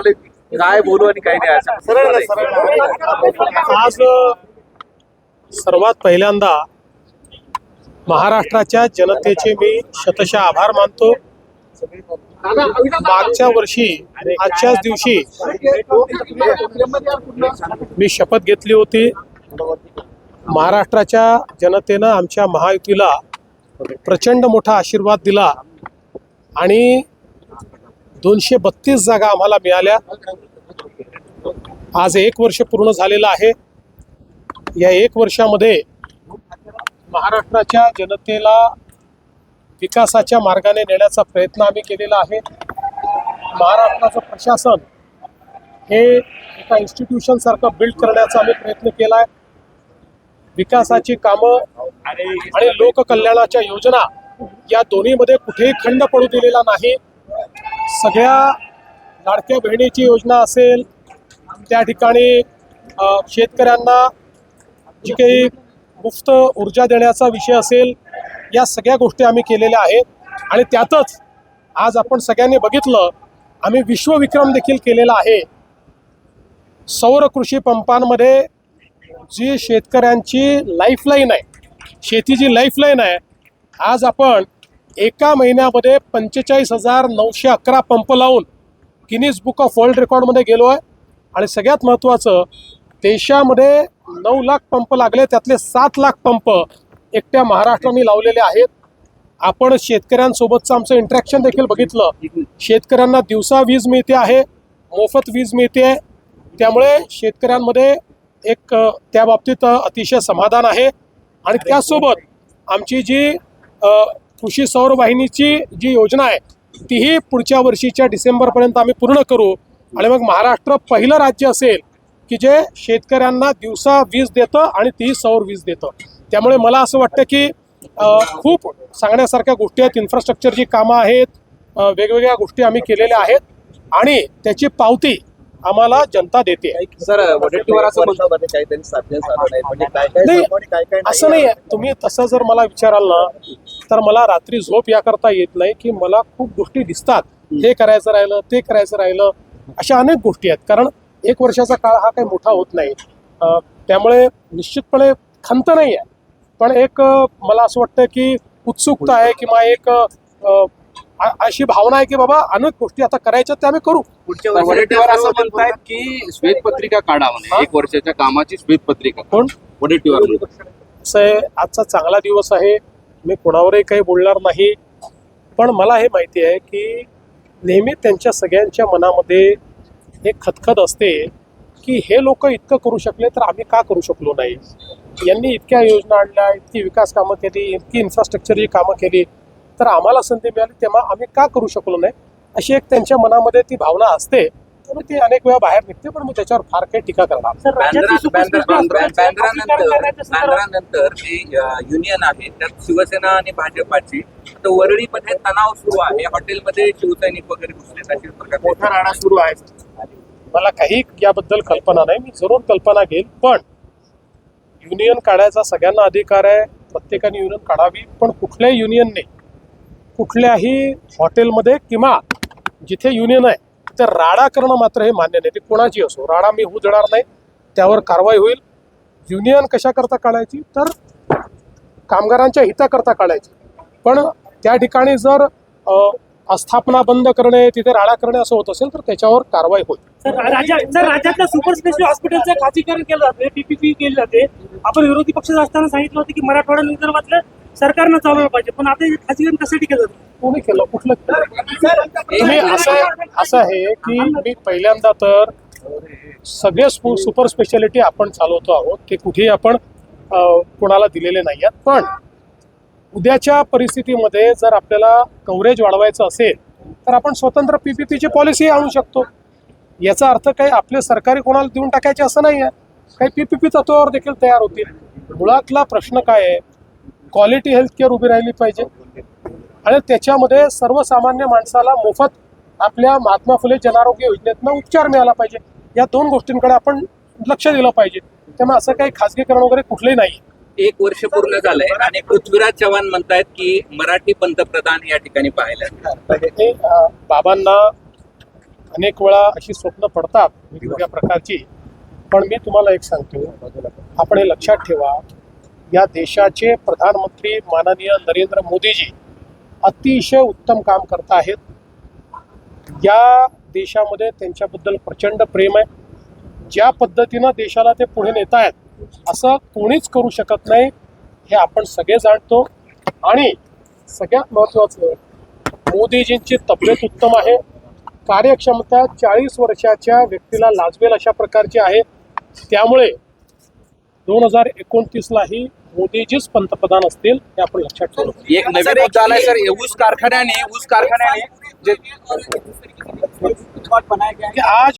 आले काय बोलू आणि काय नाही असं. आज सर्वात पहिल्यांदा महाराष्ट्राच्या जनतेचे मी शतशः आभार मानतो. मागच्या वर्षी आजच्याच दिवशी मी शपथ घेतली होती. महाराष्ट्राच्या जनतेनं आमच्या महायुतीला प्रचंड मोठा आशीर्वाद दिला आणि दोनशे बत्तीस जागा आम्हाला मिळाल्या. आज एक वर्ष पूर्ण झालेलं आहे. या एक वर्षामध्ये महाराष्ट्राच्या जनतेला विकासाच्या मार्गाने नेण्याचा प्रयत्न आम्ही केलेला आहे. महाराष्ट्राचं प्रशासन हे एका इन्स्टिट्यूशनसारखं बिल्ड करण्याचा आम्ही प्रयत्न केला आहे विकासाची कामं आणि लोककल्याणाच्या योजना या दोन्हीमध्ये कुठेही खंड पडू दिलेला नाही. सगळ्या लाडक्या बहिणीची योजना असेल त्या ठिकाणी शेतकऱ्यांना जी काही मुफ्त ऊर्जा देण्याचा विषय असेल या सगळ्या गोष्टी आम्ही केलेल्या आहेत. आणि त्यातच आज आपण सगळ्यांनी बघितलं आम्ही विश्वविक्रम देखील केलेला आहे. सौर कृषी पंपांमध्ये जी शेतकऱ्यांची लाईफलाईन आहे शेती जी लाईफलाईन आहे आज आपण एका महिन्यामध्ये पंचेचाळीस हजार नऊशे अकरा पंप लावून गिनीज बुक ऑफ वर्ल्ड रेकॉर्डमध्ये गेलो आहे. आणि सगळ्यात महत्त्वाचं देशामध्ये नऊ लाख पंप लागले त्यातले सात लाख पंप एकट्या महाराष्ट्राने लावलेले आहेत. आपण शेतकऱ्यांसोबतचं आमचं इंट्रॅक्शन देखील बघितलं. शेतकऱ्यांना दिवसा वीज मिळते आहे मोफत वीज मिळते आहे. त्यामुळे शेतकऱ्यांमध्ये एक त्या बाबतीत अतिशय समाधान आहे. आणि त्यासोबत आमची जी कृषी सौर वाहिनीची जी योजना आहे तीही पुढच्या वर्षीच्या डिसेंबरपर्यंत आम्ही पूर्ण करू. आणि मग महाराष्ट्र पहिलं राज्य असेल की जे शेतकऱ्यांना दिवसा वीज देतं आणि तीही सौर वीज देतं. त्यामुळे मला असं वाटतं की खूप सांगण्यासारख्या गोष्टी आहेत. इन्फ्रास्ट्रक्चरची कामं आहेत वेगवेगळ्या गोष्टी आम्ही केलेल्या आहेत आणि त्याची पावती आम्हाला जनता देते. सर असं नाही म्हणजे काय असं नाही तुम्ही तसं जर मला विचाराल ना तर मला रात्री झोप याकरता येत नाही की मला खूप गोष्टी दिसतात. हे करायचं राहिलं ते करायचं राहिलं अशा अनेक गोष्टी आहेत. कारण एक वर्षाचा काळ हा काही मोठा होत नाही. त्यामुळे निश्चितपणे खंत नाही आहे. पण एक मला असं वाटतं की उत्सुकता आहे किंवा एक अशी भावना आहे की बाबा अनेक गोष्टी आता करायच्या त्या आम्ही करू. वडेट्टीवार असं म्हणतायत की श्वेतपत्रिका काढा म्हणे. एक वर्षाच्या कामाची श्वेतपत्रिका. कोण? वडेट्टीवार असं आहे. आजचा चांगला दिवस आहे. मी कोणावरही काही बोलणार नाही. पण मला हे माहिती आहे की नेहमी त्यांच्या सगळ्यांच्या मनामध्ये एक खतखत असते की हे लोक इतकं करू शकले तर आम्ही का करू शकलो नाही? यांनी इतक्या योजना आणल्या इतकी विकास कामं केली इतकी इन्फ्रास्ट्रक्चरची कामं केली तर आम्हाला संधी मिळाली तेव्हा आम्ही का करू शकलो नाही? अशी एक त्यांच्या मनामध्ये ती भावना असते. त्यामुळे ती अनेक वेळा बाहेर निघते पण मी त्याच्यावर फार काही टीका करणार नाही. बँद्रा- बँद्रा- बँद्रा- बँद्रानंतर बँद्रानंतर जी युनियन आहे त्यात शिवसेना आणि भाजपाची आता वरळीमध्ये तणाव सुरू आहे. हॉटेलमध्ये शिवसैनिक वगैरे घुसले अशी प्रकार मोठा राडा सुरू आहे. मला काही याबद्दल कल्पना नाही. मी जरूर कल्पना घेईल पण युनियन काढायचा सगळ्यांना अधिकार आहे. प्रत्येकाने युनियन काढावी पण कुठल्याही युनियनने कुठल्याही हॉटेलमध्ये किंवा जिथे युनियन आहे तर राडा करणं मात्र हे मान्य नाही. ते कोणाची असो. राडा मी होऊ देणार नाही. त्यावर कारवाई होईल. युनियन कशाकरता काढायची? तर कामगारांच्या हिताकरता काढायची. पण त्या ठिकाणी जर अ, आस्थापना बंद करणे तिथे राडा करणे असं होत असेल तर त्याच्यावर कारवाई होईल. राज्यातल्या सुपर स्पेशल हॉस्पिटलचं खाजगीकरण केलं जाते. पीपीपी केली जाते. आपण विरोधी पक्षात असताना सांगितलं होतं की मराठवाडा विदर्भातलं सरकारनं चालवलं पाहिजे. पण आता हे खाजगीकरण कशासाठी केलं जातं? कोणी केलं? कुठलं केलं? तुम्ही असं असं आहे की मी पहिल्यांदा तर सगळे स्पु- सुपर स्पेशालिटी आपण चालवतो आहोत ते कुठेही आपण कोणाला दिलेले नाही आहेत. पण उद्याच्या परिस्थितीमध्ये जर आपल्याला कव्हरेज वाढवायचं असेल तर आपण स्वतंत्र पीपीपीची पॉलिसी आणू शकतो. याचा अर्थ काही आपले सरकारी कोणाला देऊन टाकायचे असं नाही आहे. काही पीपीपी तत्वावर देखील तयार होतील. मुळातला प्रश्न काय आहे? क्वालिटी हेल्थ केअर उभी राहिली पाहिजे. आणि त्याच्यामध्ये सर्वसामान्य माणसाला मोफत आपल्या महात्मा फुले जनारोग्य योजनेतनं उपचार मिळाला पाहिजे. या दोन गोष्टींकडे आपण लक्ष दिलं पाहिजे. त्यामुळे असं काही खाजगीकरण वगैरे कुठलंही नाही. एक वर्ष पूर्ण झालंय आणि पृथ्वीराज चव्हाण म्हणतायत की मराठी पंतप्रधान या ठिकाणी पाहायला बाबांना अनेक वेळा अशी स्वप्न पडतात वेगवेगळ्या प्रकारची. पण मी तुम्हाला एक सांगतो आपण हे लक्षात ठेवा या देशाचे प्रधानमंत्री माननीय नरेंद्र मोदीजी अतिशय उत्तम काम करत आहेत. या देशामध्ये त्यांच्याबद्दल प्रचंड प्रेम आहे. ज्या पद्धतीनं देशाला ते पुढे नेत आहेत असं कोणीच करू शकत नाही हे आपण सगळे जाणतो. आणि सगळ्यात महत्त्वाचं मोदीजींची तब्येत उत्तम आहे. कार्यक्षमता चाळीस वर्षाच्या व्यक्तीला लाजवेल अशा प्रकारची आहे. त्यामुळे दोन हजार एकोणतीसलाही मोदीजीच पंतप्रधान असतील हे आपण लक्षात ठेवू एक नवीन मुद्दा आलाय सर ऊस कारखान्याने ऊस कारखान्याने जे आज